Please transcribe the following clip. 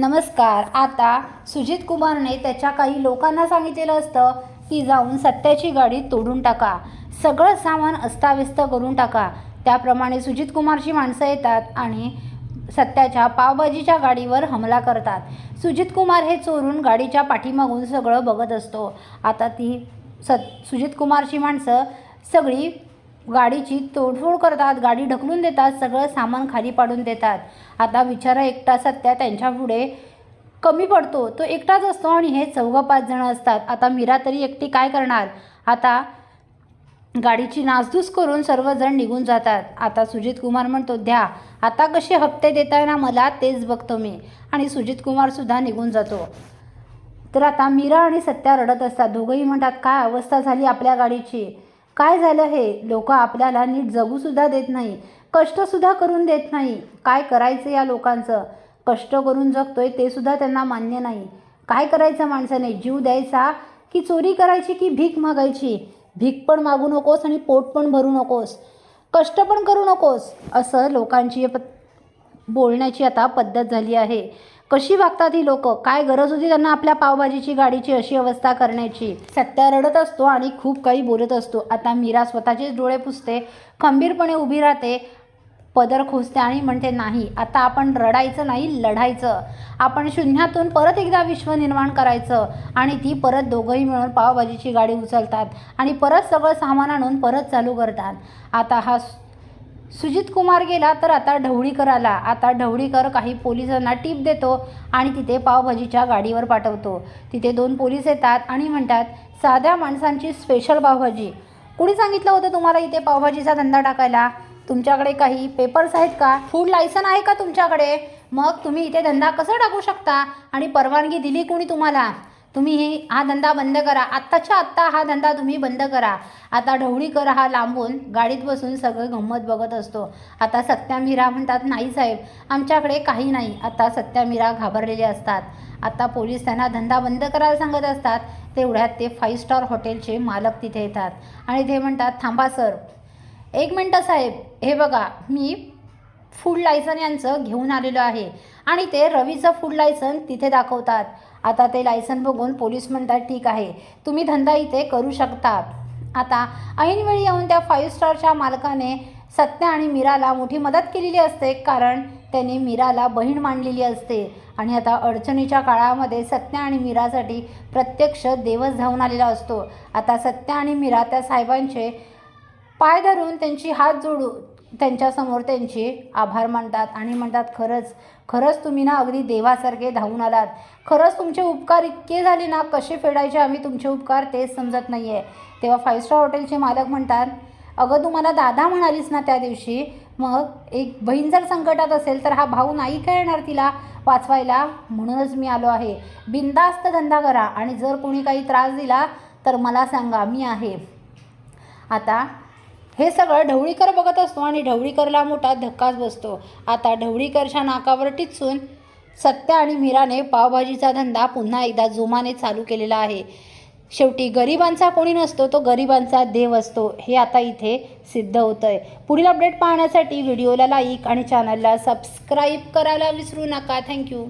नमस्कार. आता सुजित कुमारने त्याच्या काही लोकांना सांगितलेलं असतं की जाऊन सत्याची गाडी तोडून टाका. सगळं सामान अस्ताव्यस्त करून टाका. त्याप्रमाणे सुजित कुमारची माणसं येतात आणि सत्याच्या पावभाजीच्या गाडीवर हमला करतात. सुजित कुमार हे चोरून गाडीच्या पाठीमागून सगळं बघत असतो. आता ती सत सुजित कुमारची माणसं सगळी गाडीची तोडफोड करतात गाडी ढकलून देतात सगळं सामान खाली पाडून देतात. आता बिचारा एकटा सत्या त्यांच्या पुढे कमी पडतो. तो एकटाच असतो आणि हे चौघं पाच जणं असतात. आता मीरा तरी एकटी काय करणार? आता गाडीची नासधूस करून सर्वजण निघून जातात. आता सुजित कुमार म्हणतो द्या आता कसे हप्ते देताय ना मला तेच बघतो मी. आणि सुजित कुमारसुद्धा निघून जातो. तर आता मीरा आणि सत्या रडत असतात. दोघंही म्हणतात काय अवस्था झाली आपल्या गाडीची? काय झालं हे? लोक आपल्याला नीट जगूसुद्धा देत नाही. कष्टसुद्धा करून देत नाही. काय करायचं या लोकांचं? कष्ट करून जगतोय ते सुद्धा त्यांना मान्य नाही. काय करायचं माणसाने? जीव द्यायचा? की चोरी करायची की भीक मागायची? भीक पण मागू नकोस आणि पोट पण भरू नकोस. कष्ट पण करू नकोस. असं लोकांची प बोलण्याची आता पद्धत झाली आहे. कशी वागतात ही लोक? काय गरज होती त्यांना आपल्या पावभाजीची गाडीची अशी अवस्था करण्याची? सत्या रडत असतो आणि खूप काही बोलत असतो. आता मीरा स्वतःचेच डोळे पुसते खंबीरपणे उभी राहते पदर खोसते आणि म्हणते नाही आता आपण रडायचं नाही लढायचं. आपण शून्यातून परत एकदा विश्व निर्माण करायचं. आणि ती परत दोघंही मिळून पावभाजीची गाडी उचलतात आणि परत सगळं सामान आणून परत चालू करतात. आता हा सुजित कुमार गेला तर आता ढवळीकर आला आता ढवळीकर काही पोलिसांना टीप देतो आणि तिथे पावभाजीच्या गाडीवर पाठवतो. तिथे दोन पोलीस येतात आणि म्हणतात साध्या माणसांची स्पेशल पावभाजी. कुणी सांगितलं होतं तुम्हाला इथे पावभाजीचा धंदा टाकायला? तुमच्याकडे काही पेपर्स आहेत का? फूड लायसन आहे का तुमच्याकडे? मग तुम्ही इथे धंदा कसा टाकू शकता? आणि परवानगी दिली कोणी तुम्हाला? तुम्ही हे हा धंदा बंद करा. आत्ताच्या आत्ता हा धंदा तुम्ही बंद करा. आता ढवळीकर हा लांबून. गाडीत बसून सगळं गंमत बघत असतो. आता सत्यामीरा म्हणतात नाही साहेब आमच्याकडे काही नाही. आता सत्यामीरा घाबरलेले असतात. आता पोलीस त्यांना धंदा बंद करायला सांगत असतात. तेवढ्यात ते फाईव्ह स्टार हॉटेलचे मालक तिथे येतात. आणि ते म्हणतात थांबा सर एक मिनटं साहेब. हे बघा मी फूड लायसन यांचं घेऊन आलेलो आहे. आणि ते रवीचं फूड लायसन तिथे दाखवतात. आता ते लायसन बघून पोलीस म्हणतात ठीक आहे तुम्ही धंदा इथे करू शकता आता ऐनवेळी येऊन त्या फाईव्ह स्टारच्या मालकाने सत्या आणि मीराला मोठी मदत केलेली असते कारण त्याने मीराला बहीण मांडलेली असते. आणि आता अडचणीच्या काळामध्ये सत्या आणि मीरासाठी प्रत्यक्ष देवच धावून आलेला असतो. आता सत्या आणि मीरा त्या साहेबांचे पाय धरून त्यांची हात जोडू त्यांच्यासमोर त्यांचे आभार मानतात आणि म्हणतात खरंच खरंच तुम्ही ना अगदी देवासारखे धावून आलात. खरंच तुमचे उपकार इतके झाले ना कसे फेडायचे आम्ही तुमचे उपकार तेच समजत नाही आहे तेव्हा फाईव्ह स्टार हॉटेलचे मालक म्हणतात अगं तू मला दादा म्हणालीस ना त्या दिवशी मग एक बहीण जर संकटात असेल तर हा भाऊ नाही का येणार तिला वाचवायला? म्हणूनच मी आलो आहे. बिंदास्त धंदा करा आणि जर कोणी काही त्रास दिला तर मला सांगा मी आहे. आता हे सगळं ढवळीकर बघत असतो आणि ढवळीकरला मोठा धक्काच बसतो. आता ढवळीकरच्या नाकावर टिचून सत्या आणि मीराने पावभाजीचा धंदा पुन्हा एकदा जोमाने चालू केलेला आहे. शेवटी गरिबांचा कोणी नसतो तो गरिबांचा देव असतो. हे आता इथे सिद्ध होतं आहे पुढील अपडेट पाहण्यासाठी व्हिडिओला लाईक आणि चॅनलला सबस्क्राईब करायला विसरू नका. थँक्यू